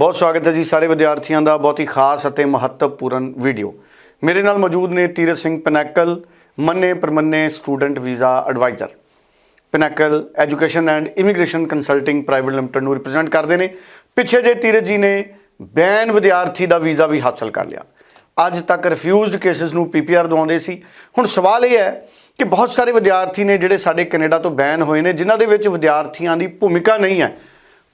ਬਹੁਤ ਸਵਾਗਤ ਹੈ ਜੀ ਸਾਰੇ ਵਿਦਿਆਰਥੀਆਂ ਦਾ ਬਹੁਤ ਹੀ ਖਾਸ ਅਤੇ ਮਹੱਤਵਪੂਰਨ ਵੀਡੀਓ। ਮੇਰੇ ਨਾਲ ਮੌਜੂਦ ਨੇ ਤੀਰਥ ਸਿੰਘ ਪਨੈਕਲ, ਮੰਨੇ ਪਰਮੰਨੇ student visa advisor. Pinnacle Education and Immigration Consulting Private Limited ਨੂੰ ਰਿਪਰੈਜ਼ੈਂਟ ਕਰਦੇ ਨੇ। ਪਿੱਛੇ ਜੇ ਤੀਰਥ ਜੀ ਨੇ ਬੈਨ ਵਿਦਿਆਰਥੀ ਦਾ ਵੀਜ਼ਾ ਵੀ ਹਾਸਲ ਕਰ ਲਿਆ। ਅੱਜ ਤੱਕ ਰਿਫਿਊਜ਼ਡ ਕੇਸਿਸ ਨੂੰ ਪੀਪੀਆਰ ਦਵਾਉਂਦੇ ਸੀ। ਹੁਣ ਸਵਾਲ ਇਹ ਹੈ ਕਿ ਬਹੁਤ ਸਾਰੇ ਵਿਦਿਆਰਥੀ ਨੇ ਜਿਹੜੇ ਸਾਡੇ ਕੈਨੇਡਾ ਤੋਂ ਬੈਨ ਹੋਏ ਨੇ, ਜਿਨ੍ਹਾਂ ਦੇ ਵਿੱਚ ਵਿਦਿਆਰਥੀਆਂ ਦੀ ਭੂਮਿਕਾ ਨਹੀਂ ਹੈ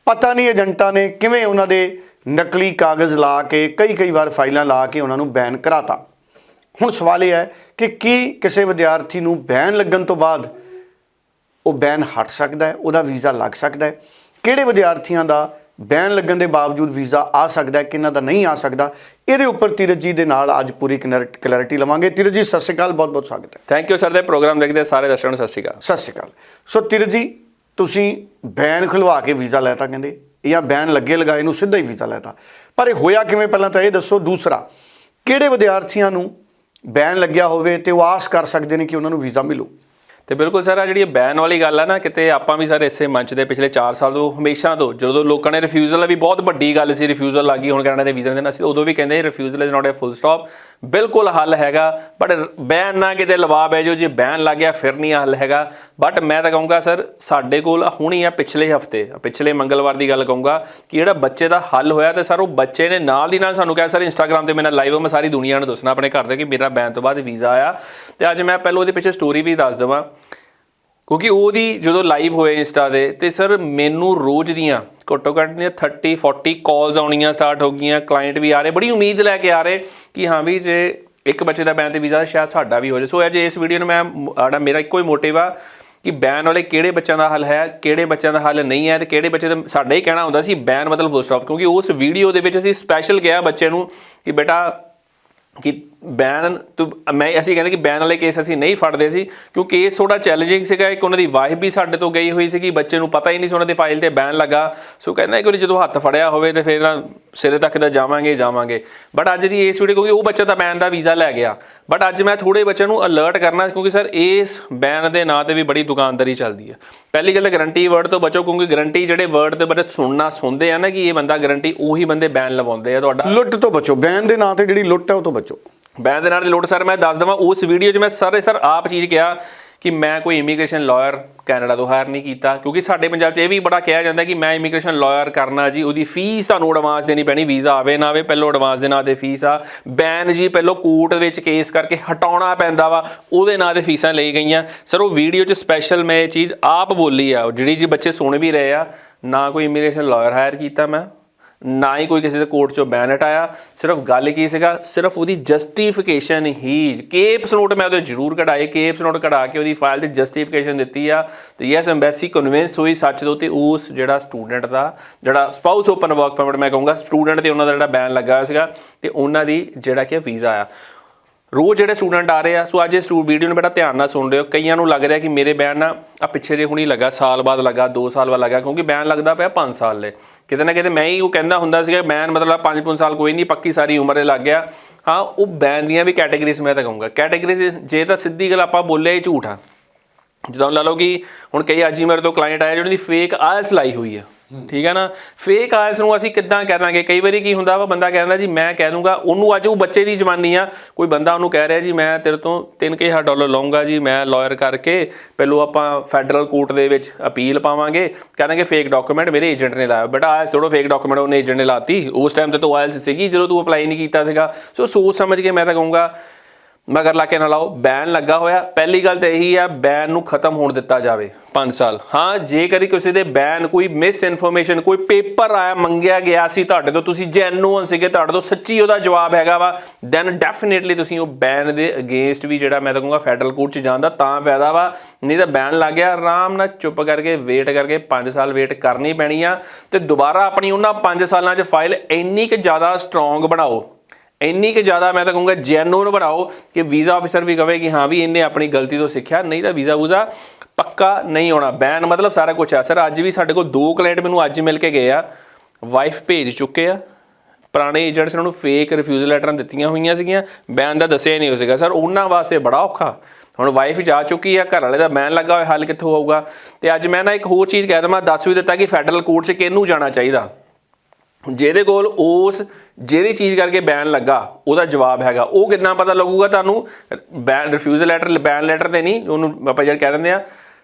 ਪਤਾ ਨਹੀਂ ਏਜੰਟਾਂ ਨੇ ਕਿਵੇਂ ਉਹਨਾਂ ਦੇ ਨਕਲੀ ਕਾਗਜ਼ ਲਾ ਕੇ ਕਈ ਕਈ ਵਾਰ ਫਾਈਲਾਂ ਲਾ ਕੇ ਉਹਨਾਂ ਨੂੰ ਬੈਨ ਕਰਾਤਾ। ਹੁਣ ਸਵਾਲ ਇਹ ਹੈ ਕਿ ਕੀ ਕਿਸੇ ਵਿਦਿਆਰਥੀ ਨੂੰ ਬੈਨ ਲੱਗਣ ਤੋਂ ਬਾਅਦ ਉਹ ਬੈਨ ਹਟ ਸਕਦਾ ਹੈ ਉਹਦਾ ਵੀਜ਼ਾ ਲੱਗ ਸਕਦਾ ਹੈ? ਕਿਹੜੇ ਵਿਦਿਆਰਥੀਆਂ ਦਾ ਬੈਨ ਲੱਗਣ ਦੇ ਬਾਵਜੂਦ ਵੀਜ਼ਾ ਆ ਸਕਦਾ ਹੈ ਕਿਹਨਾਂ ਦਾ ਨਹੀਂ ਆ ਸਕਦਾ? ਇਹਦੇ ਉੱਪਰ ਤੀਰਜ ਜੀ ਦੇ ਨਾਲ ਅੱਜ ਪੂਰੀ ਕਲੈਰਿਟੀ ਲਵਾਂਗੇ। ਤੀਰਜ ਜੀ ਸਤਿ ਸ਼੍ਰੀ ਅਕਾਲ ਬਹੁਤ ਬਹੁਤ ਸਵਾਗਤ ਹੈ। ਥੈਂਕ ਯੂ ਸਰ ਦੇ ਪ੍ਰੋਗਰਾਮ ਦੇਖਦੇ ਸਾਰੇ ਦਰਸ਼ਕਾਂ ਨੂੰ ਸਤਿ ਸ਼੍ਰੀ ਅਕਾਲ। ਸਤਿ ਸ਼੍ਰੀ ਅਕਾਲ। ਸੋ ਤੀਰਜ ਜੀ ਤੁਸੀਂ ਬੈਨ ਖੁਲਵਾ ਕੇ ਵੀਜ਼ਾ ਲੈਤਾ ਕਹਿੰਦੇ, ਜਾਂ ਬੈਨ ਲੱਗੇ ਲਗਾਏ ਨੂੰ ਸਿੱਧਾ ਹੀ ਵੀਜ਼ਾ ਲੈਤਾ। ਪਰ ਇਹ ਹੋਇਆ ਕਿਵੇਂ? ਪਹਿਲਾਂ ਤਾਂ ਇਹ ਦੱਸੋ। ਦੂਸਰਾ, ਕਿਹੜੇ ਵਿਦਿਆਰਥੀਆਂ ਨੂੰ ਬੈਨ ਲੱਗਿਆ ਹੋਵੇ ਤੇ ਉਹ ਆਸ ਕਰ ਸਕਦੇ ਨੇ ਕਿ ਉਹਨਾਂ ਨੂੰ ਵੀਜ਼ਾ ਮਿਲੂ? ਤੇ ਬਿਲਕੁਲ ਸਰ ਆ ਜਿਹੜੀ ਬੈਨ ਵਾਲੀ ਗੱਲ ਆ ਨਾ, ਕਿਤੇ ਆਪਾਂ ਵੀ ਸਰ ਇਸੇ ਮੰਚ ਦੇ ਪਿਛਲੇ 4 ਸਾਲ ਤੋਂ ਹਮੇਸ਼ਾ ਤੋਂ, ਜਦੋਂ ਲੋਕਾਂ ਨੇ ਰਿਫਿਊਜ਼ਲ ਵੀ ਬਹੁਤ ਵੱਡੀ ਗੱਲ ਸੀ ਰਿਫਿਊਜ਼ਲ ਲੱਗੀ, ਹੁਣ ਕੈਨੇਡਾ ਦੇ ਵੀਜ਼ਾ ਦੇਣਾ ਸੀ ਉਦੋਂ ਵੀ ਕਹਿੰਦੇ refusal is not a full stop ਬਿਲਕੁਲ ਹੱਲ ਹੈਗਾ ਬਟ ਬੈਨ ਨਾ ਕਿਤੇ ਲਵਾ ਬੈ ਜੋ ਜੇ ਬੈਨ ਲੱਗ ਗਿਆ ਫਿਰ ਨਹੀਂ ਹੱਲ ਹੈਗਾ ਬਟ ਮੈਂ ਤਾਂ ਕਹੂੰਗਾ ਸਰ, ਸਾਡੇ ਕੋਲ ਹੁਣੀ ਆ ਪਿਛਲੇ ਹਫ਼ਤੇ ਪਿਛਲੇ ਮੰਗਲਵਾਰ ਦੀ ਗੱਲ ਕਹੂੰਗਾ, ਕਿ ਜਿਹੜਾ ਬੱਚੇ ਦਾ ਹੱਲ ਹੋਇਆ ਤੇ ਸਰ ਉਹ ਬੱਚੇ ਨੇ ਨਾਲ ਦੀ ਨਾਲ ਸਾਨੂੰ ਕਿਹਾ, ਸਰ ਇੰਸਟਾਗ੍ਰam ਤੇ ਮੇਰਾ ਲਾਈਵ ਮੈਂ ਸਾਰੀ ਦੁਨੀਆ ਨੂੰ ਦੱਸਣਾ ਆਪਣੇ ਘਰ ਦੇ, ਕਿ ਮੇਰਾ ਬੈਨ ਤੋਂ ਬਾਅਦ ਵੀਜ਼ਾ ਆਇਆ। ਤੇ ਅੱਜ ਮੈਂ ਪਹਿਲਾਂ ਉਹਦੇ ਪਿੱਛੇ ਸਟੋਰੀ ਵੀ ਦੱਸ ਦਵਾਂ। ਕਿਉਂਕਿ ਉਹਦੀ ਜਦੋਂ ਲਾਈਵ ਹੋਏ ਇੰਸਟਾ ਦੇ, ਤੇ ਸਰ ਮੈਨੂੰ ਰੋਜ਼ ਦੀਆਂ ਘੱਟੋ ਘੱਟ ਦੀਆਂ 30 40 ਕਾਲਸ ਆਉਣੀਆਂ ਸਟਾਰਟ ਹੋ ਗਈਆਂ ਕਲਾਇੰਟ ਵੀ ਆ ਰਹੇ, ਬੜੀ ਉਮੀਦ ਲੈ ਕੇ ਆ ਰਹੇ ਕਿ ਹਾਂ ਵੀ ਜੇ ਇੱਕ ਬੱਚੇ ਦਾ ਬੈਨ ਤੇ ਵੀਜ਼ਾ ਸ਼ਾਇਦ ਸਾਡਾ ਵੀ ਹੋ ਜਾਵੇ ਸੋ ਅੱਜ ਇਸ ਵੀਡੀਓ ਨੂੰ ਮੈਂ ਆੜਾ, ਮੇਰਾ ਇੱਕੋ ਹੀ ਮੋਟਿਵ ਆ ਕਿ ਬੈਨ ਵਾਲੇ ਕਿਹੜੇ ਬੱਚਿਆਂ ਦਾ ਹੱਲ ਹੈ, ਕਿਹੜੇ ਬੱਚਿਆਂ ਦਾ ਹੱਲ ਨਹੀਂ ਹੈ, ਤੇ ਕਿਹੜੇ ਬੱਚੇ ਦਾ, ਸਾਡਾ ਹੀ ਕਹਿਣਾ ਹੁੰਦਾ ਸੀ ਬੈਨ ਮਤਲਬ ਫੁੱਲ ਸਟਾਪ ਕਿਉਂਕਿ ਉਸ ਵੀਡੀਓ ਦੇ ਵਿੱਚ ਅਸੀਂ ਸਪੈਸ਼ਲ ਕਿਹਾ ਬੱਚੇ ਨੂੰ ਕਿ ਬੇਟਾ, ਕਿ ਬੈਨ ਤੂੰ ਮੈਂ ਅਸੀਂ ਕਹਿੰਦੇ ਕਿ ਬੈਨ ਵਾਲੇ ਕੇਸ ਅਸੀਂ ਨਹੀਂ ਫੜਦੇ ਸੀ, ਕਿਉਂਕਿ ਕੇਸ ਥੋੜਾ ਚੈਲੰਜਿੰਗ ਸੀਗਾ, ਇੱਕ ਉਹਨਾਂ ਦੀ ਵਾਈਫ ਵੀ ਸਾਡੇ ਤੋਂ ਗਈ ਹੋਈ ਸੀਗੀ, ਬੱਚੇ ਨੂੰ ਪਤਾ ਹੀ ਨਹੀਂ ਸੀ ਉਹਨਾਂ ਦੇ ਫਾਈਲ ਤੇ ਬੈਨ ਲੱਗਾ। ਸੋ ਕਹਿੰਦਾ ਕਿ ਜਦੋਂ ਹੱਥ ਫੜਿਆ ਹੋਵੇ ਤੇ ਫਿਰ ਸਿਰੇ ਤੱਕ ਤਾਂ ਜਾਵਾਂਗੇ ਜਾਵਾਂਗੇ। ਬਟ ਅੱਜ ਦੀ ਇਸ ਵੀਡੀਓ ਕਿਉਂਕਿ ਉਹ ਬੱਚਾ ਤਾਂ ਬੈਨ ਦਾ ਵੀਜ਼ਾ ਲੈ ਗਿਆ। ਬਟ ਅੱਜ ਮੈਂ ਥੋੜੇ ਬੱਚਿਆਂ ਨੂੰ ਅਲਰਟ ਕਰਨਾ, ਕਿਉਂਕਿ ਸਰ ਇਸ ਬੈਨ ਦੇ ਨਾਂ ਤੇ ਵੀ ਬੜੀ ਦੁਕਾਨਦਾਰੀ ਚੱਲਦੀ ਹੈ। ਪਹਿਲੀ ਗੱਲ ਗਰੰਟੀ ਵਰਡ ਤੋਂ ਬਚੋ, ਕਿਉਂਕਿ ਗਰੰਟੀ ਜਿਹੜੇ ਵਰਡ ਤੇ ਬੜੇ ਸੁਣਨਾ ਸੁਣਦੇ ਆ ਨਾ ਕਿ ਇਹ ਬੰਦਾ ਗਰੰਟੀ ਉਹੀ ਬੰਦੇ ਬੈਨ ਲਵਾਉਂਦੇ ਆ ਤੁਹਾਡਾ। ਲੁੱਟ ਤੋਂ ਬਚੋ ਬੈਨ ਦੇ ਨਾਂ ਤੇ ਜਿਹੜੀ ਲੁੱਟ ਹੈ ਉਹ ਤੋਂ ਬਚੋ। ਬੈਨ ਦੇ ਨਾਲ ਦੀ ਲੋਟ ਸਰ, ਮੈਂ ਦੱਸ ਦਵਾਂ, ਉਸ ਵੀਡੀਓ 'ਚ ਮੈਂ ਸਾਰੇ ਸਰ ਆਪ ਚੀਜ਼ ਕਿਹਾ ਕਿ ਮੈਂ ਕੋਈ ਇਮੀਗ੍ਰੇਸ਼ਨ ਲਾਇਰ ਕੈਨੇਡਾ ਤੋਂ ਹਾਇਰ ਨਹੀਂ ਕੀਤਾ, ਕਿਉਂਕਿ ਸਾਡੇ ਪੰਜਾਬ 'ਚ ਇਹ ਵੀ ਬੜਾ ਕਿਹਾ ਜਾਂਦਾ ਕਿ ਮੈਂ ਇਮੀਗ੍ਰੇਸ਼ਨ ਲਾਇਰ ਕਰਨਾ ਜੀ, ਉਹਦੀ ਫੀਸ ਤੁਹਾਨੂੰ ਐਡਵਾਂਸ ਦੇਣੀ ਪੈਣੀ ਵੀਜ਼ਾ ਆਵੇ ਨਾ ਆਵੇ, ਪਹਿਲੋਂ ਐਡਵਾਂਸ ਦੇ ਨਾਂ ਤੇ ਫੀਸ ਆ। ਬੈਨ ਜੀ ਪਹਿਲੋਂ ਕੋਰਟ ਵਿੱਚ ਕੇਸ ਕਰਕੇ ਹਟਾਉਣਾ ਪੈਂਦਾ ਵਾ, ਉਹਦੇ ਨਾਂ ਤੇ ਫੀਸਾਂ ਲਈ ਗਈਆਂ। ਸਰ, ਉਹ ਵੀਡੀਓ 'ਚ ਸਪੈਸ਼ਲ ਮੈਂ ਇਹ ਚੀਜ਼ ਆਪ ਬੋਲੀ ਆ, ਜਿਹੜੀ ਜੀ ਬੱਚੇ ਸੁਣ ਵੀ ਰਹੇ ਆ, ਨਾ ਕੋਈ ਇਮੀਗ੍ਰੇਸ਼ਨ ਲਾਇਰ ਹਾਇਰ ਕੀਤਾ ਮੈਂ। ਨਾ ਹੀ ਕੋਈ ਕਿਸੇ ਦੇ ਕੋਰਟ ਚੋਂ ਬੈਨ ਹਟਾਇਆ, ਸਿਰਫ ਗੱਲ ਕੀ ਸੀਗਾ, ਸਿਰਫ ਉਹਦੀ ਜਸਟੀਫਿਕੇਸ਼ਨ ਹੀ ਕੇਪਸ ਨੋਟ ਮੈਂ ਉਹਦੇ ਜ਼ਰੂਰ ਕਢਾਏ ਕੇਪਸ ਨੋਟ ਕਢਾ ਕੇ ਉਹਦੀ ਫਾਈਲ ਤੇ ਜਸਟੀਫਿਕੇਸ਼ਨ ਦਿੱਤੀ ਆ, ਤੇ ਯੈਸ ਐਮਬੈਸੀ ਕਨਵਿੰਸ ਹੋਈ ਸੱਚ ਦੋ ਤੇ ਉਸ ਜਿਹੜਾ ਸਟੂਡੈਂਟ ਦਾ, ਜਿਹੜਾ ਸਪਾਊਸ ਓਪਨ ਵਰਕ ਪਰਮਿਟ ਮੈਂ ਕਹੂੰਗਾ ਸਟੂਡੈਂਟ ਤੇ ਉਹਨਾਂ ਦਾ ਜਿਹੜਾ ਬੈਨ ਲੱਗਾ ਸੀਗਾ, ਤੇ ਉਹਨਾਂ ਦੀ ਜਿਹੜਾ ਕਿ ਵੀਜ਼ਾ ਆ। ਰੋਜ਼ ਜਿਹੜੇ ਸਟੂਡੈਂਟ ਆ ਰਹੇ ਆ, ਸੋ ਅੱਜ ਇਸ ਵੀਡੀਓ ਨੂੰ ਬੜਾ ਧਿਆਨ ਨਾਲ ਸੁਣ ਰਹੇ ਹੋ ਕਈਆਂ ਨੂੰ ਲੱਗ ਰਿਹਾ ਕਿ ਮੇਰੇ ਬੈਨ ਨਾ ਆ ਪਿੱਛੇ ਜੇ ਹੁਣੀ ਲੱਗਾ, ਸਾਲ ਬਾਅਦ ਲੱਗਾ 2 ਸਾਲ ਬਾਅਦ ਲੱਗਾ, ਕਿਉਂਕਿ ਬੈਨ ਲੱਗਦਾ ਪਿਆ 5 ਸਾਲ ਲੈ। ਕਿਤੇ ਨਾ ਕਿਤੇ ਮੈਂ ਹੀ ਉਹ ਕਹਿੰਦਾ ਹੁੰਦਾ ਸੀਗਾ ਬੈਨ ਮਤਲਬ 5-5 ਸਾਲ ਕੋਈ ਨਹੀਂ, ਪੱਕੀ ਸਾਰੀ ਉਮਰ ਲੱਗ ਗਿਆ। ਹਾਂ, ਉਹ ਬੈਨ ਦੀਆਂ ਵੀ ਕੈਟਾਗਰੀਜ਼ ਮੈਂ ਤਾਂ ਕਹੂੰਗਾ। ਕੈਟਾਗਰੀਜ਼ ਜੇ ਤਾਂ ਸਿੱਧੀ ਗੱਲ ਆਪਾਂ ਬੋਲੇ ਇਹ ਝੂਠ ਆ। ਜਦੋਂ ਲਾ ਲਓ ਕਿ ਹੁਣ ਕਈ ਅੱਜ ਹੀ ਮੇਰੇ ਤੋਂ ਕਲਾਇੰਟ ਆਇਆ ਜਿਹਨਾਂ ਦੀ ਫੇਕ ਆਇਲਸ ਲਾਈ ਹੋਈ ਹੈ ਠੀਕ ਹੈ ਨਾ? ਫੇਕ ਆਇਲਸ ਨੂੰ ਅਸੀਂ ਕਿੱਦਾਂ ਕਹਿ ਦਾਂਗੇ? ਕਈ ਵਾਰੀ ਕੀ ਹੁੰਦਾ ਵਾ, ਬੰਦਾ ਕਹਿੰਦਾ ਜੀ, ਮੈਂ ਕਹਿ ਦੂੰਗਾ, ਉਹਨੂੰ ਅੱਜ ਉਹ ਬੱਚੇ ਦੀ ਜਵਾਨੀ ਆ। ਕੋਈ ਬੰਦਾ ਉਹਨੂੰ ਕਹਿ ਰਿਹਾ ਜੀ, ਮੈਂ ਤੇਰੇ ਤੋਂ 3000 ਡਾਲਰ ਲਵਾਂਗਾ ਜੀ, ਮੈਂ ਲਾਇਰ ਕਰਕੇ ਪਹਿਲੋਂ ਆਪਾਂ ਫੈਡਰਲ ਕੋਰਟ ਦੇ ਵਿੱਚ ਅਪੀਲ ਪਾਵਾਂਗੇ। ਕਹਿੰਦਾਂਗੇ ਫੇਕ ਡਾਕੂਮੈਂਟ ਮੇਰੇ ਏਜੰਟ ਨੇ ਲਾਇਆ। ਬੇਟਾ ਆਇਲਸ ਥੋੜੋ ਫੇਕ ਡਾਕੂਮੈਂਟ ਉਹਨੇ ਏਜੰਟ ਨੇ ਲਾਤੀ। ਉਸ ਟਾਈਮ ਤੇ ਤੂੰ ਆਇਲਸ ਸੀਗੀ, ਜਦੋਂ ਤੂੰ ਅਪਲਾਈ ਨਹੀਂ ਕੀਤਾ ਸੀਗਾ। ਸੋ ਸੋਚ ਸਮਝ ਕੇ ਮੈਂ ਤਾਂ ਕਹੂੰਗਾ ਮਗਰ ਲਾ ਕੇ ਨਾ ਲਾਓ ਬੈਨ ਲੱਗਾ ਹੋਇਆ। ਪਹਿਲੀ ਗੱਲ ਤਾਂ ਇਹੀ ਆ ਬੈਨ ਨੂੰ ਖਤਮ ਹੋਣ ਦਿੱਤਾ ਜਾਵੇ 5 ਸਾਲ। ਹਾਂ ਜੇ ਕਰੀ ਕਿਸੇ ਦੇ ਬੈਨ ਕੋਈ ਮਿਸ ਇਨਫੋਰਮੇਸ਼ਨ ਕੋਈ ਪੇਪਰ ਆਇਆ, ਮੰਗਿਆ ਗਿਆ ਸੀ ਤੁਹਾਡੇ ਤੋਂ, ਤੁਸੀਂ ਜੈਨੂਅਨ ਸੀਗੇ ਤੁਹਾਡੇ ਤੋਂ, ਸੱਚੀ ਉਹਦਾ ਜਵਾਬ ਹੈਗਾ ਵਾ ਦੈਨ ਡੈਫੀਨਿਟਲੀ ਤੁਸੀਂ ਉਹ ਬੈਨ ਦੇ ਅਗੇਂਸਟ ਵੀ ਜਿਹੜਾ ਮੈਂ ਤਾਂ ਕਹੂੰਗਾ ਫੈਡਰਲ ਕੋਰਟ 'ਚ ਜਾਣ ਦਾ ਤਾਂ ਫਾਇਦਾ ਵਾ। ਨਹੀਂ ਤਾਂ ਬੈਨ ਲੱਗ ਗਿਆ, ਆਰਾਮ ਨਾਲ ਚੁੱਪ ਕਰਕੇ ਵੇਟ ਕਰਕੇ 5 ਸਾਲ ਵੇਟ ਕਰਨੀ ਪੈਣੀ ਆ, ਤੇ ਦੁਬਾਰਾ ਆਪਣੀ ਉਹਨਾਂ 5 ਸਾਲਾਂ 'ਚ ਫਾਈਲ ਇੰਨੀ ਕਿ ਜ਼ਿਆਦਾ ਸਟਰੋਂਗ ਬਣਾਓ। ਇੰਨੀ ਕਿ ਜ਼ਿਆਦਾ ਮੈਂ ਤਾਂ ਕਹੂੰਗਾ ਜੈਨੂਨ ਬਣਾਓ ਕਿ ਵੀਜ਼ਾ ਆਫੀਸਰ ਵੀ ਕਵੇ ਕਿ ਹਾਂ ਵੀ ਇਹਨੇ ਆਪਣੀ ਗਲਤੀ ਤੋਂ ਸਿੱਖਿਆ, ਨਹੀਂ ਤਾਂ ਵੀਜ਼ਾ ਵੂਜ਼ਾ ਪੱਕਾ ਨਹੀਂ ਹੋਣਾ ਬੈਨ ਮਤਲਬ ਸਾਰਾ ਕੁਝ ਆ। ਸਰ, ਅੱਜ ਵੀ ਸਾਡੇ ਕੋਲ ਦੋ ਕਲਾਇੰਟ ਮੈਨੂੰ ਅੱਜ ਮਿਲ ਕੇ ਗਏ ਆ। ਵਾਈਫ ਭੇਜ ਚੁੱਕੇ ਆ। ਪੁਰਾਣੇ ਏਜੰਟਸ ਨੇ ਉਹਨੂੰ ਫੇਕ ਰਿਫਿਊਜ਼ਲ ਲੈਟਰਾਂ ਦਿੱਤੀਆਂ ਹੋਈਆਂ ਸੀਗੀਆਂ। ਬੈਨ ਦਾ ਦੱਸਿਆ ਨਹੀਂ ਹੋ ਸੀਗਾ। ਸਰ, ਉਹਨਾਂ ਵਾਸਤੇ ਬੜਾ ਔਖਾ। ਹੁਣ ਵਾਈਫ ਜਾ ਚੁੱਕੀ ਆ, ਘਰ ਵਾਲੇ ਦਾ ਬੈਨ ਲੱਗਾ ਹੋਇਆ, ਹੱਲ ਕਿੱਥੋਂ ਹੋਊਗਾ? ਤੇ ਅੱਜ ਮੈਂ ਨਾ ਇੱਕ ਹੋਰ ਚੀਜ਼ ਕਹਿ ਦਵਾਂ, ਦੱਸ ਵੀ ਦਿੱਤਾ ਕਿ ਫੈਡਰਲ ਕੋਰਟ 'ਚ ਕਿਹਨੂੰ ਜਾਣਾ ਚਾਹੀਦਾ? ਜਿਹਦੇ ਕੋਲ ਉਸ ਜਿਹੜੀ ਚੀਜ਼ ਕਰਕੇ ਬੈਨ ਲੱਗਾ, ਉਹਦਾ ਜਵਾਬ ਹੈਗਾ। ਉਹ ਕਿੰਨਾ ਪਤਾ ਲੱਗੂਗਾ ਤੁਹਾਨੂੰ? Ban refusal letter ban letter ਤੇ ਨਹੀਂ, ਉਹਨੂੰ ਆਪਾਂ ਜਿਹੜਾ ਕਹਿ ਦਿੰਦੇ ਆ,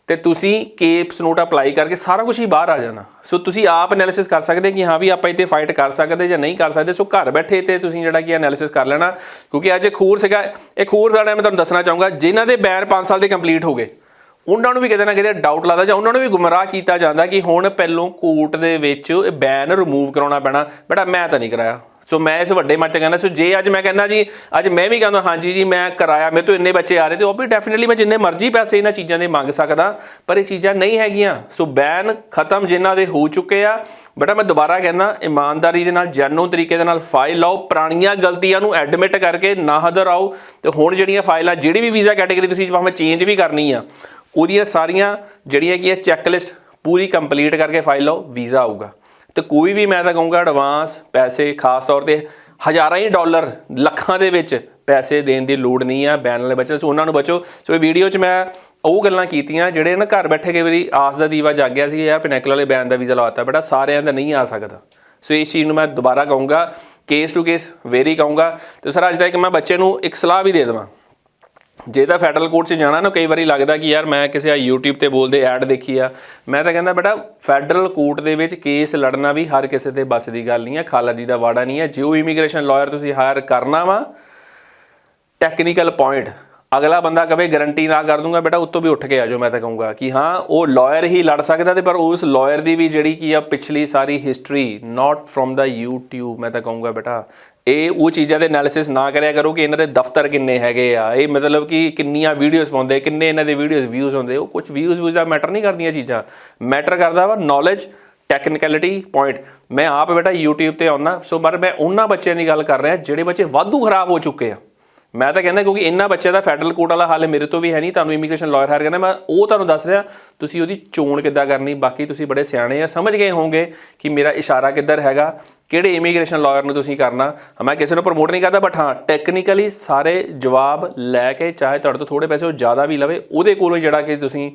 ਤੇ ਤੁਸੀਂ ਕੇਪਸ ਨੋਟ ਅਪਲਾਈ ਕਰਕੇ ਸਾਰਾ ਕੁਝ ਹੀ ਬਾਹਰ ਆ ਜਾਣਾ। ਸੋ ਤੁਸੀਂ ਆਪ ਐਨਾਲਿਸਿਸ ਕਰ ਸਕਦੇ ਕਿ ਹਾਂ ਵੀ ਆਪਾਂ ਇੱਥੇ ਫਾਈਟ ਕਰ ਸਕਦੇ ਜਾਂ ਨਹੀਂ ਕਰ ਸਕਦੇ। ਸੋ ਘਰ ਬੈਠੇ ਤੇ ਤੁਸੀਂ ਜਿਹੜਾ ਕੀ ਐਨਾਲਿਸਿਸ ਕਰ ਲੈਣਾ, ਕਿਉਂਕਿ ਅੱਜ ਇੱਕ ਹੋਰ ਸੀਗਾ, ਇੱਕ ਹੋਰ ਜਿਹੜਾ ਮੈਂ ਤੁਹਾਨੂੰ ਦੱਸਣਾ ਚਾਹੂੰਗਾ, ਜਿਨ੍ਹਾਂ ਦੇ ਬੈਨ 5 ਸਾਲ ਦੇ ਕੰਪਲੀਟ ਹੋ ਗਏ। ਉਹਨਾਂ ਨੂੰ ਵੀ ਕਿਤੇ ਨਾ ਕਿਤੇ ਡਾਊਟ ਲੱਗਦਾ ਜਾਂ ਉਹਨਾਂ ਨੂੰ ਵੀ ਗੁੰਮਰਾਹ ਕੀਤਾ ਜਾਂਦਾ ਕਿ ਹੁਣ ਪਹਿਲੋਂ ਕੋਰਟ ਦੇ ਵਿੱਚ ਇਹ ਬੈਨ ਰਿਮੂਵ ਕਰਾਉਣਾ ਪੈਣਾ। ਬੇਟਾ ਮੈਂ ਤਾਂ ਨਹੀਂ ਕਰਾਇਆ। ਸੋ ਮੈਂ ਇਸ ਵੱਡੇ ਮੱਚ ਤੇ ਕਹਿੰਦਾ, ਸੋ ਜੇ ਅੱਜ ਮੈਂ ਕਹਿੰਦਾ ਜੀ, ਅੱਜ ਮੈਂ ਵੀ ਕਹਿੰਦਾ, ਹਾਂਜੀ ਜੀ, ਮੈਂ ਕਰਾਇਆ, ਮੇਰੇ ਤੋਂ ਇੰਨੇ ਬੱਚੇ ਆ ਰਹੇ ਤੇ ਉਹ ਵੀ ਡੈਫੀਨਿਟਲੀ ਮੈਂ ਜਿੰਨੇ ਮਰਜ਼ੀ ਪੈਸੇ ਇਹਨਾਂ ਚੀਜ਼ਾਂ ਦੇ ਮੰਗ ਸਕਦਾ, ਪਰ ਇਹ ਚੀਜ਼ਾਂ ਨਹੀਂ ਹੈਗੀਆਂ। ਸੋ ਬੈਨ ਖਤਮ ਜਿਨ੍ਹਾਂ ਦੇ ਹੋ ਚੁੱਕੇ ਆ। ਬੇਟਾ ਮੈਂ ਦੁਬਾਰਾ ਕਹਿੰਦਾ, ਇਮਾਨਦਾਰੀ ਦੇ ਨਾਲ, ਜੈਨੂਨ ਤਰੀਕੇ ਦੇ ਨਾਲ ਫਾਈਲ ਲਾਓ, ਪੁਰਾਣੀਆਂ ਗਲਤੀਆਂ ਨੂੰ ਐਡਮਿਟ ਕਰਕੇ ਨਾ ਹਦਰ ਆਓ ਤੇ ਹੁਣ ਜਿਹੜੀਆਂ ਫਾਈਲਾਂ ਜਿਹੜੀ ਵੀ ਵੀਜ਼ਾ ਕੈਟਾਗਰੀ ਤੁਸੀਂ ਭਾਵੇਂ ਚੇਂਜ ਵੀ ਕਰਨੀ ਆ ਉਹਦੀਆਂ ਸਾਰੀਆਂ ਜਿਹੜੀਆਂ ਕੀ ਹੈ ਚੈੱਕਲਿਸਟ ਪੂਰੀ ਕੰਪਲੀਟ ਕਰਕੇ ਫਾਈਲ ਲਓ ਵੀਜ਼ਾ ਆਊਗਾ। ਤੇ ਕੋਈ ਵੀ ਮੈਂ ਤਾਂ ਕਹੂੰਗਾ ਐਡਵਾਂਸ ਪੈਸੇ, ਖਾਸ ਤੌਰ ਤੇ ਹਜ਼ਾਰਾਂ ਹੀ ਡਾਲਰ ਲੱਖਾਂ ਦੇ ਵਿੱਚ ਪੈਸੇ ਦੇਣ ਦੀ ਲੋੜ ਨਹੀਂ ਆ ਬੈਨ ਵਾਲੇ ਬੱਚੇ ਸੋ ਉਹਨਾਂ ਨੂੰ ਬਚੋ। ਸੋ ਇਹ ਵੀਡੀਓ 'ਚ ਮੈਂ ਉਹ ਗੱਲਾਂ ਕੀਤੀਆਂ, ਜਿਹੜੇ ਨਾ ਘਰ ਬੈਠੇ ਕਈ ਵਾਰੀ ਆਸ ਦਾ ਦੀਵਾ ਜਾਗਿਆ ਸੀ ਯਾਰ ਪਿਨੈਕਲ ਵਾਲੇ ਬੈਨ ਦਾ ਵੀਜ਼ਾ ਲਵਾਤਾ ਬੇਟਾ ਸਾਰਿਆਂ ਦਾ ਨਹੀਂ ਆ ਸਕਦਾ। ਸੋ ਇਸ ਚੀਜ਼ ਨੂੰ ਮੈਂ ਦੁਬਾਰਾ ਕਹੂੰਗਾ ਕੇਸ ਟੂ ਕੇਸ ਵੇਰੀ ਕਹੂੰਗਾ। ਤੇ ਸਰ, ਅੱਜ ਤੱਕ ਮੈਂ ਬੱਚੇ ਨੂੰ ਇੱਕ ਸਲਾਹ ਵੀ ਦੇ ਦੇਵਾਂ। ਜੇ ਤਾਂ ਫੈਡਰਲ ਕੋਰਟ 'ਚ ਜਾਣਾ ਨਾ, ਕਈ ਵਾਰੀ ਲੱਗਦਾ ਕਿ ਯਾਰ ਮੈਂ ਕਿਸੇ ਆ YouTube ਤੇ ਬੋਲਦੇ ਐਡ ਦੇਖੀ ਆ। ਮੈਂ ਤਾਂ ਕਹਿੰਦਾ, ਬੇਟਾ ਫੈਡਰਲ ਕੋਰਟ ਦੇ ਵਿੱਚ ਕੇਸ ਲੜਨਾ ਵੀ ਹਰ ਕਿਸੇ ਤੇ ਬਸ ਦੀ ਗੱਲ ਨਹੀਂ ਹੈ ਖਾਲਾ ਜੀ ਦਾ ਵਾੜਾ ਨਹੀਂ ਹੈ ਜੋ ਇਮੀਗ੍ਰੇਸ਼ਨ ਲਾਇਰ ਤੁਸੀਂ ਹਾਇਰ ਕਰਨਾ ਵਾ ਟੈਕਨੀਕਲ ਪੁਆਇੰਟ ਅਗਲਾ ਬੰਦਾ ਕਵੇ ਗਾਰੰਟੀ ਨਾ ਕਰ ਦੂੰਗਾ, ਬੇਟਾ ਉੱਤੋਂ ਵੀ ਉੱਠ ਕੇ ਆ ਜਾਓ, ਮੈਂ ਤਾਂ ਕਹੂੰਗਾ ਕਿ ਹਾਂ, ਉਹ ਲਾਇਰ ਹੀ ਲੜ ਸਕਦਾ ਤੇ ਪਰ ਉਸ ਲਾਇਰ ਦੀ ਵੀ ਜਿਹੜੀ ਕੀ ਆ, ਪਿਛਲੀ ਸਾਰੀ ਹਿਸਟਰੀ ਨਾਟ ਫਰੋਮ ਦਾ YouTube, ਮੈਂ ਤਾਂ ਕਹੂੰਗਾ ਬੇਟਾ, ਇਹ ਉਹ ਚੀਜ਼ਾਂ ਦੇ ਐਨਾਲਿਸਿਸ ਨਾ ਕਰਿਆ ਕਰੋ ਕਿ ਇਹਨਾਂ ਦੇ ਦਫ਼ਤਰ ਕਿੰਨੇ ਹੈਗੇ ਆ। ਇਹ ਮਤਲਬ ਕਿ ਕਿੰਨੀਆਂ ਵੀਡੀਓਜ਼ ਪਾਉਂਦੇ, ਕਿੰਨੇ ਇਹਨਾਂ ਦੇ ਵੀਡੀਓਜ਼ ਵਿਊਜ਼ ਹੁੰਦੇ, ਉਹ ਕੁਝ ਵਿਊਜ਼ ਵਿਊਜ਼ ਦਾ ਮੈਟਰ ਨਹੀਂ ਕਰਦੀਆਂ ਚੀਜ਼ਾਂ। ਮੈਟਰ ਕਰਦਾ ਵਾ ਨੌਲੇਜ ਟੈਕਨੀਕੈਲਿਟੀ ਪੁਆਇੰਟ ਮੈਂ ਆਪ ਬੇਟਾ YouTube ਤੇ ਆਉਣਾ ਸੋ ਪਰ ਮੈਂ ਉਹਨਾਂ ਬੱਚਿਆਂ ਦੀ ਗੱਲ ਕਰ ਰਿਹਾ, ਜਿਹੜੇ ਬੱਚੇ ਵਾਧੂ ਖਰਾਬ ਹੋ ਚੁੱਕੇ ਆ। ਮੈਂ ਤਾਂ ਕਹਿੰਦਾ ਕਿਉਂਕਿ ਇੰਨਾ ਬੱਚਿਆਂ ਦਾ ਫੈਡਰਲ ਕੋਰਟ ਵਾਲਾ ਹਾਲੇ ਮੇਰੇ ਤੋਂ ਵੀ ਹੈ ਨਹੀਂ, ਤੁਹਾਨੂੰ ਇਮੀਗ੍ਰੇਸ਼ਨ ਲਾਇਰ ਹਾਇਰ ਕਰਨਾ ਮੈਂ ਉਹ ਤੁਹਾਨੂੰ ਦੱਸ ਰਿਹਾ, ਤੁਸੀਂ ਉਹਦੀ ਚੋਣ ਕਿੱਦਾਂ ਕਰਨੀ, ਬਾਕੀ ਤੁਸੀਂ ਬੜੇ ਸਿਆਣੇ ਆ, ਸਮਝ ਗਏ ਹੋਵੋਗੇ ਕਿ ਮੇਰਾ ਇਸ਼ਾਰਾ ਕਿੱਧਰ ਹੈਗਾ, ਕਿਹੜੇ ਇਮੀਗ੍ਰੇਸ਼ਨ ਲਾਇਰ ਨੂੰ ਤੁਸੀਂ ਕਰਨਾ। ਮੈਂ ਕਿਸੇ ਨੂੰ ਪ੍ਰਮੋਟ ਨਹੀਂ ਕਰਦਾ ਬਟ ਹਾਂ ਟੈਕਨੀਕਲੀ ਸਾਰੇ ਜਵਾਬ ਲੈ ਕੇ ਚਾਹੇ ਤੁਹਾਡੇ ਤੋਂ ਥੋੜੇ ਪੈਸੇ ਉਹ ਜ਼ਿਆਦਾ ਵੀ ਲਵੇ, ਉਹਦੇ ਕੋਲੋਂ ਜਿਹੜਾ ਕਿ ਤੁਸੀਂ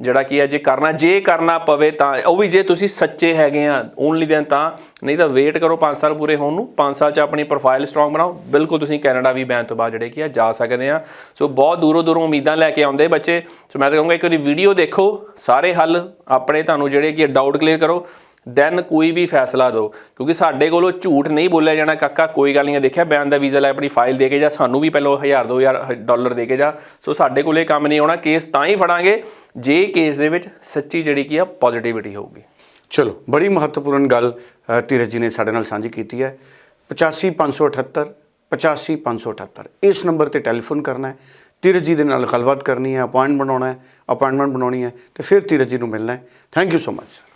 ਜਿਹੜਾ ਕੀ ਹੈ ਜੇ ਕਰਨਾ ਜੇ ਕਰਨਾ ਪਵੇ ਤਾਂ, ਉਹ ਵੀ ਜੇ ਤੁਸੀਂ ਸੱਚੇ ਹੈਗੇ ਆ ਓਨਲੀ ਦੈਨ ਤਾਂ, ਨਹੀਂ ਤਾਂ ਵੇਟ ਕਰੋ 5 ਸਾਲ ਪੂਰੇ ਹੋਣ ਨੂੰ 5 ਸਾਲ ਚ ਆਪਣੀ ਪ੍ਰੋਫਾਈਲ ਸਟਰੋਂਗ ਬਣਾਓ। ਬਿਲਕੁਲ ਤੁਸੀਂ ਕੈਨੇਡਾ ਵੀ ਬੈਨ ਤੋਂ ਬਾਅਦ ਜਿਹੜੇ ਕੀ ਆ ਜਾ ਸਕਦੇ ਆ। ਸੋ ਬਹੁਤ ਦੂਰੋਂ ਦੂਰੋਂ ਉਮੀਦਾਂ ਲੈ ਕੇ ਆਉਂਦੇ ਬੱਚੇ। ਸੋ ਮੈਂ ਤਾਂ ਕਹੂੰਗਾ ਇੱਕ ਵਾਰੀ ਵੀਡੀਓ ਦੇਖੋ, ਸਾਰੇ ਹੱਲ ਆਪਣੇ ਤੁਹਾਨੂੰ ਜਿਹੜੇ ਕੀ ਡਾਊਟ ਕਲੀਅਰ ਕਰੋ ਦੈਨ ਕੋਈ ਵੀ ਫੈਸਲਾ ਦਿਓ। ਕਿਉਂਕਿ ਸਾਡੇ ਕੋਲੋਂ ਝੂਠ ਨਹੀਂ ਬੋਲਿਆ ਜਾਣਾ, ਕਾਕਾ, ਕੋਈ ਗੱਲ ਨਹੀਂ ਦੇਖਿਆ ਬਿਆਨ ਦਾ ਵੀਜ਼ਾ ਲੈ ਆਪਣੀ ਫਾਈਲ ਦੇ ਕੇ ਜਾ, ਸਾਨੂੰ ਵੀ ਪਹਿਲਾਂ 1000 2000 ਡਾਲਰ ਦੇ ਕੇ ਜਾ। ਸੋ ਸਾਡੇ ਕੋਲੇ ਕੰਮ ਨਹੀਂ ਆਉਣਾ ਕੇਸ ਤਾਂ ਹੀ ਫੜਾਂਗੇ। ਜੇ ਕੇਸ ਦੇ ਵਿੱਚ ਸੱਚੀ ਜਿਹੜੀ ਕੀ ਆ ਪੋਜ਼ਿਟਿਵਿਟੀ ਹੋਊਗੀ। ਚਲੋ ਬੜੀ ਮਹੱਤਵਪੂਰਨ ਗੱਲ ਅ, ਧੀਰਜ ਜੀ ਨੇ ਸਾਡੇ ਨਾਲ ਸਾਂਝੀ ਕੀਤੀ ਹੈ। 85578 85578 ਇਸ ਨੰਬਰ ਤੇ ਟੈਲੀਫੋਨ ਕਰਨਾ ਹੈ। ਧੀਰਜ ਜੀ ਦੇ ਨਾਲ ਗੱਲਬਾਤ ਕਰਨੀ ਹੈ ਅਪਾਇੰਟਮੈਂਟ ਬਣਾਉਣਾ ਹੈ ਅਪਾਇੰਟਮੈਂਟ ਬਣਾਉਣੀ ਹੈ ਤੇ ਫਿਰ ਧੀਰਜ ਜੀ ਨੂੰ ਮਿਲਣਾ ਹੈ। Thank you so much sir